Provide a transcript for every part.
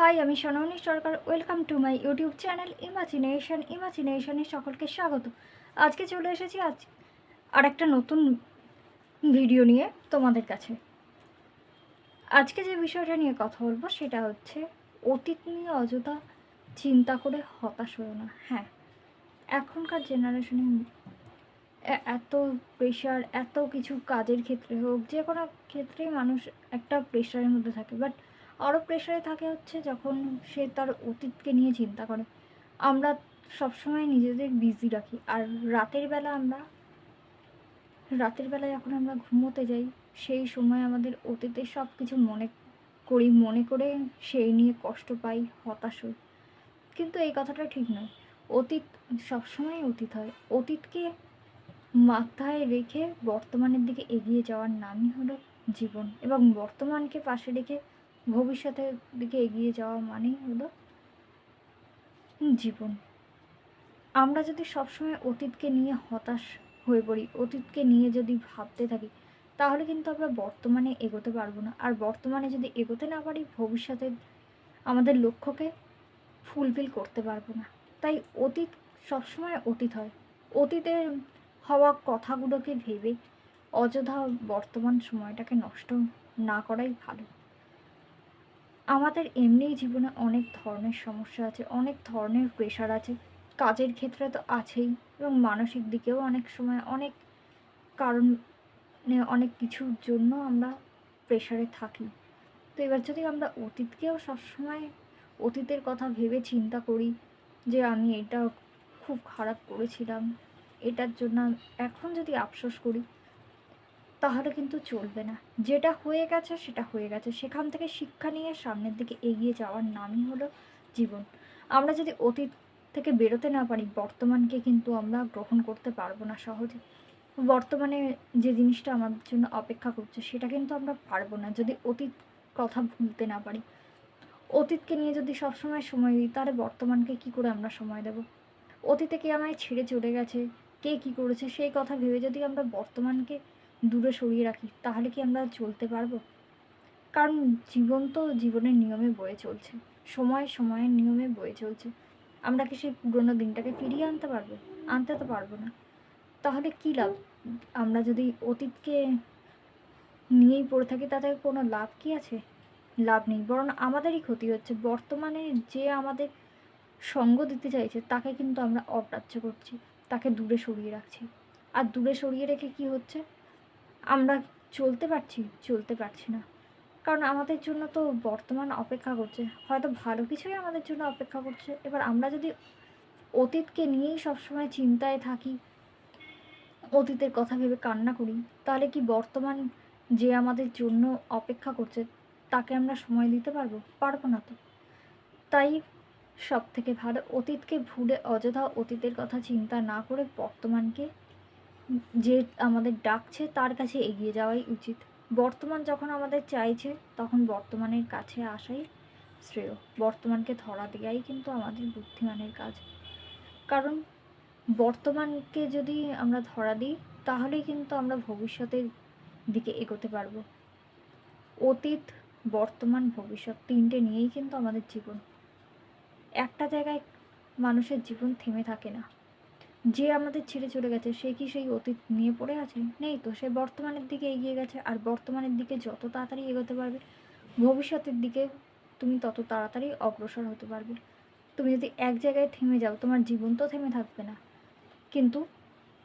High, আমি Sonamoni Sarkar. Welcome to my YouTube channel imagination ইমাজিনেশনে সকলকে স্বাগত। আজকে চলে এসেছি আজ আর একটা নতুন ভিডিও নিয়ে তোমাদের কাছে। আজকে যে বিষয়টা নিয়ে কথা বলব সেটা হচ্ছে, অতীত নিয়ে অযথা চিন্তা করে হতাশ হয়েও না। হ্যাঁ এখনকার জেনারেশনে এত প্রেশার এত কিছু কাজের ক্ষেত্রে হোক, যে কোনো ক্ষেত্রেই মানুষ একটা প্রেশারের মধ্যে থাকে। বাট আরও প্রেশারে থাকে হচ্ছে যখন সে তার অতীতকে নিয়ে চিন্তা করে। আমরা সবসময় নিজেদের বিজি রাখি। আর রাতের বেলা আমরা, রাতের বেলা যখন আমরা ঘুমোতে যাই, সেই সময় আমাদের অতীতের সব কিছু মনে করি, মনে করে সেই নিয়ে কষ্ট পাই, হতাশ হই। কিন্তু এই কথাটা ঠিক নয়। অতীত সবসময় অতীত হয়। অতীতকে মাথায় রেখে বর্তমানের দিকে এগিয়ে যাওয়ার নামই হলো জীবন। এবং বর্তমানকে পাশে রেখে ভবিষ্যতের দিকে এগিয়ে যাওয়া মানেই হলো জীবন। আমরা যদি সবসময় অতীতকে নিয়ে হতাশ হয়ে পড়ি, অতীতকে নিয়ে যদি ভাবতে থাকি, তাহলে কিন্তু আমরা বর্তমানে এগোতে পারব না। আর বর্তমানে যদি এগোতে না পারি, ভবিষ্যতে আমাদের লক্ষ্যকে ফুলফিল করতে পারব না। তাই অতীত সবসময় অতীত হয়। অতীতের হওয়া কথাগুলোকে ভেবে অযথা বর্তমান সময়টাকে নষ্ট না করাই ভালো। আমাদের এমনিই জীবনে অনেক ধরনের সমস্যা আছে, অনেক ধরনের প্রেশার আছে। কাজের ক্ষেত্রে তো আছেই এবং মানসিক দিকেও অনেক সময় অনেক কারণ অনেক কিছুর জন্য আমরা প্রেশারে থাকি। তো এবার যদি আমরা অতীতকেও সবসময় অতীতের কথা ভেবে চিন্তা করি যে আমি এটা খুব খারাপ করেছিলাম, এটার জন্য এখন যদি আফসোস করি তাহলে কিন্তু চলবে না। যেটা হয়ে গেছে, সেটা হয়ে গেছে। সেখান থেকে শিক্ষা নিয়ে সামনের দিকে এগিয়ে যাওয়ার নামই হলো জীবন। আমরা যদি অতীত থেকে বেরোতে না পারি, বর্তমানকে কিন্তু আমরা গ্রহণ করতে পারব না সহজে। বর্তমানে যে জিনিসটা আমাদের জন্য অপেক্ষা করছে, সেটা কিন্তু আমরা পারব না যদি অতীত কথা ভুলতে না পারি। অতীতকে নিয়ে যদি সবসময় সময় দিই, তাহলে বর্তমানকে কি করে আমরা সময় দেব? অতীতে কে আমায় ছেড়ে চলে গেছে? কে কি করেছে? সেই কথা ভেবে যদি আমরা বর্তমানকে দূরে সরিয়ে রাখি, তাহলে কি আমরা চলতে পারব? কারণ জীবন তো জীবনের নিয়মে বয়ে চলছে, সময় সময়ের নিয়মে বয়ে চলছে। আমরা কি সেই পুরোনো দিনটাকে ফিরিয়ে আনতে পারব? আনতে তো পারব না। তাহলে কী লাভ? আমরা যদি অতীতকে নিয়েই পড়ে থাকি, তাতে কোনো লাভ কি আছে? লাভ নেই, বরং আমাদেরই ক্ষতি হচ্ছে। বর্তমানে যে আমাদের সঙ্গ দিতে চাইছে, তাকে কিন্তু আমরা অগ্রাহ্য করছি, তাকে দূরে সরিয়ে রাখছি। আর দূরে সরিয়ে রেখে কি হচ্ছে? আমরা চলতে পারছি চলতে পারছি না। কারণ আমাদের জন্য তো বর্তমান অপেক্ষা করছে। হয়তো ভালো কিছুই আমাদের জন্য অপেক্ষা করছে। এবার আমরা যদি অতীতকে নিয়েই সবসময় চিন্তায় থাকি, অতীতের কথা ভেবে কান্না করি, তাহলে কি বর্তমান যে আমাদের জন্য অপেক্ষা করছে, তাকে আমরা সময় দিতে পারব? পারব না তো। তাই সব থেকে ভালো, অতীতকে ভুলে অযথা অতীতের কথা চিন্তা না করে বর্তমানকে যে আমাদের ডাকছে তার কাছে এগিয়ে যাওয়াই উচিত। বর্তমান যখন আমাদের চাইছে, তখন বর্তমানের কাছে আসাই শ্রেয়। বর্তমানকে ধরা দেওয়াই কিন্তু আমাদের বুদ্ধিমানের কাজ। কারণ বর্তমানকে যদি আমরা ধরা দিই, তাহলেই কিন্তু আমরা ভবিষ্যতের দিকে এগোতে পারব। অতীত, বর্তমান, ভবিষ্যৎ তিনটে নিয়েই কিন্তু আমাদের জীবন। একটা জায়গায় মানুষের জীবন থেমে থাকে না। যে আমাদের ছেড়ে চলে গেছে, সে কি সেই অতীত নিয়ে পড়ে আছে? নেই তো, সে বর্তমানের দিকে এগিয়ে গেছে, আর বর্তমানের দিকে যত তাড়াতাড়ি এগোতে পারবে, ভবিষ্যতের দিকে তুমি তত তাড়াতাড়ি অগ্রসর হতে পারবে। তুমি যদি এক জায়গায় থেমে যাও, তোমার জীবন তো থেমে থাকবে না। কিন্তু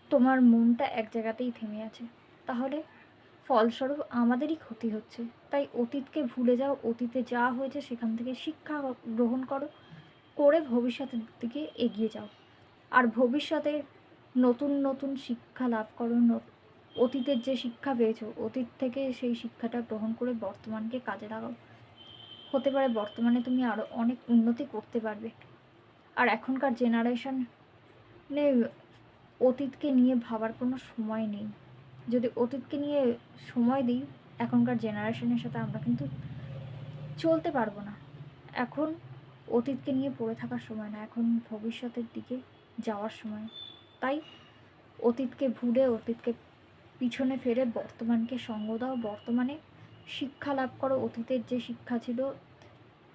তোমার মনটা এক জায়গাতেই থেমে আছে। তাহলে ফলস্বরূপ আমাদেরই ক্ষতি হচ্ছে। তাই অতীতকে ভুলে যাও, অতীতে যা হয়েছে সেখান থেকে শিক্ষা গ্রহণ করো, করে ভবিষ্যতের দিকে এগিয়ে যাও। আর ভবিষ্যতে নতুন নতুন শিক্ষা লাভ করো অতীতের যে শিক্ষা পেয়েছ, অতীত থেকে সেই শিক্ষাটা গ্রহণ করে বর্তমানকে কাজে লাগাও। হতে পারে বর্তমানে তুমি আরও অনেক উন্নতি করতে পারবে। আর এখনকার জেনারেশনে অতীতকে নিয়ে ভাবার কোনো সময় নেই। যদি অতীতকে নিয়ে সময় দিই, এখনকার জেনারেশনের সাথে আমরা কিন্তু চলতে পারব না। এখন অতীতকে নিয়ে পড়ে থাকার সময় না, এখন ভবিষ্যতের দিকে যাওয়ার সময়। তাই অতীতকে ভুলে, অতীতকে পিছনে ফেরে বর্তমানকে সঙ্গ দাও। বর্তমানে শিক্ষা লাভ করো। অতীতের যে শিক্ষা ছিল,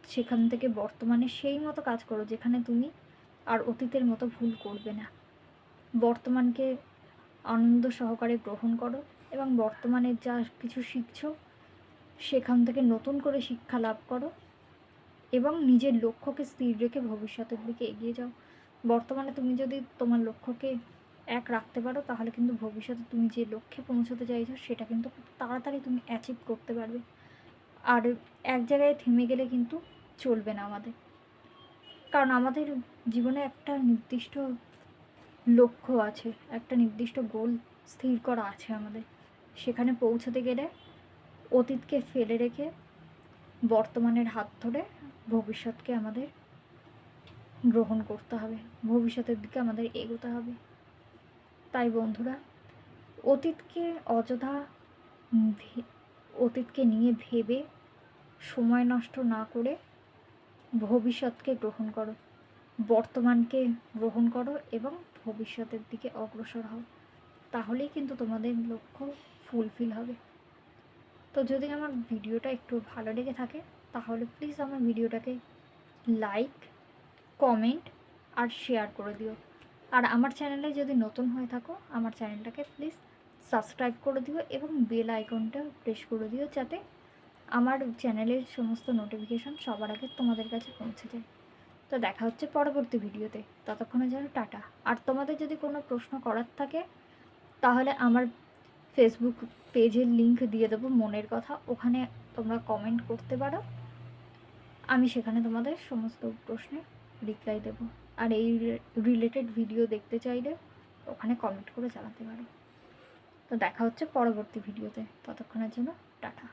সেখান থেকে বর্তমানে সেই মতো কাজ করো যেখানে তুমি আর অতীতের মতো ভুল করবে না। বর্তমানকে আনন্দ সহকারে গ্রহণ করো এবং বর্তমানে যা কিছু শিখছো, সেখান থেকে নতুন করে শিক্ষা লাভ করো এবং নিজের লক্ষ্যকে স্থির রেখে ভবিষ্যতের দিকে এগিয়ে যাও। বর্তমানে তুমি যদি তোমার লক্ষ্যকে এক রাখতে পারো, তাহলে কিন্তু ভবিষ্যতে তুমি যে লক্ষ্যে পৌঁছতে চাইছো, সেটা কিন্তু খুব তাড়াতাড়ি তুমি অ্যাচিভ করতে পারবে। আর এক জায়গায় থেমে গেলে কিন্তু চলবে না আমাদের। কারণ আমাদের জীবনে একটা নির্দিষ্ট লক্ষ্য আছে, একটা নির্দিষ্ট গোল স্থির করা আছে আমাদের। সেখানে পৌঁছতে গেলে অতীতকে ফেলে রেখে বর্তমানের হাত ধরে ভবিষ্যৎকে আমাদের গ্রহণ করতে হবে। ভবিষ্যতের দিকে আমাদের এগোতে হবে। তাই বন্ধুরা, অতীতকে অযথা অতীতকে নিয়ে ভেবে সময় নষ্ট না করে ভবিষ্যৎকে গ্রহণ করো। বর্তমানকে গ্রহণ করো এবং ভবিষ্যতের দিকে অগ্রসর হও। তাহলেই কিন্তু তোমাদের লক্ষ্য ফুলফিল হবে। তো যদি আমার ভিডিওটা একটু ভালো লেগে থাকে, তাহলে প্লিজ আমার ভিডিওটাকে লাইক কমেন্ট আর শেয়ার করে দিও। আর আমার চ্যানেলে যদি নতুন হয়ে থাকো, আমার চ্যানেলটাকে প্লিজ সাবস্ক্রাইব করে দিও এবং বেল আইকনটা প্রেস করে দিও যাতে আমার চ্যানেলের সমস্ত নোটিফিকেশন সবার আগে তোমাদের কাছে পৌঁছে যায়। তো দেখা হচ্ছে পরবর্তী ভিডিওতে ততক্ষণে যেন টাটা। আর তোমাদের যদি কোনো প্রশ্ন করার থাকে, তাহলে আমার ফেসবুক পেজের লিংক দিয়ে দেবো মনের কথা। ওখানে তোমরা কমেন্ট করতে পারো। আমি সেখানে তোমাদের সমস্ত প্রশ্নের রিপ্লাই দেবো। আর এই রিলেটেড ভিডিও দেখতে চাইলে ওখানে কমেন্ট করে জানাতে পারো। তো দেখা হচ্ছে পরবর্তী ভিডিওতে ততক্ষণের জন্য টাটা।